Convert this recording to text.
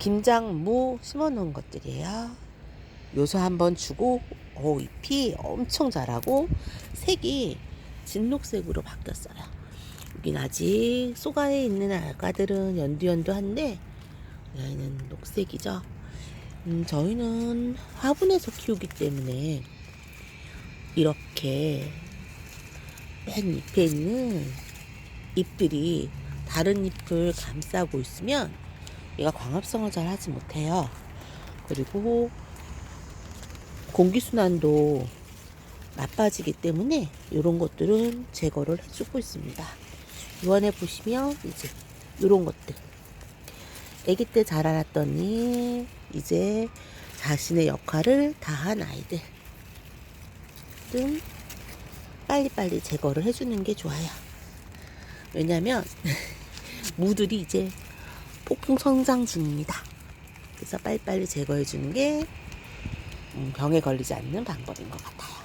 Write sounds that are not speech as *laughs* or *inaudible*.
김장, 무 심어 놓은 것들이에요. 요소 한번 주고 오, 잎이 엄청 자라고 색이 진녹색으로 바뀌었어요. 여긴 아직 쏘가에 있는 알가들은 연두연두한데 얘는 녹색이죠. 음, 저희는 화분에서 키우기 때문에 이렇게 맨 잎에 있는 잎들이 다른 잎을 감싸고 있으면 얘가 광합성을 잘 하지 못해요. 그리고 공기순환도 나빠지기 때문에 이런 것들은 제거를 해주고 있습니다. 이번에 보시면 이제 이런 것들 아기 때 자라났더니 이제 자신의 역할을 다한 아이들 등 빨리빨리 제거를 해주는 게 좋아요. 왜냐면 *laughs* 무들이 이제 폭풍 성장 중입니다. 그래서 빨리빨리 제거해 주는 게 음, 병에 걸리지 않는 방법인 것 같아요.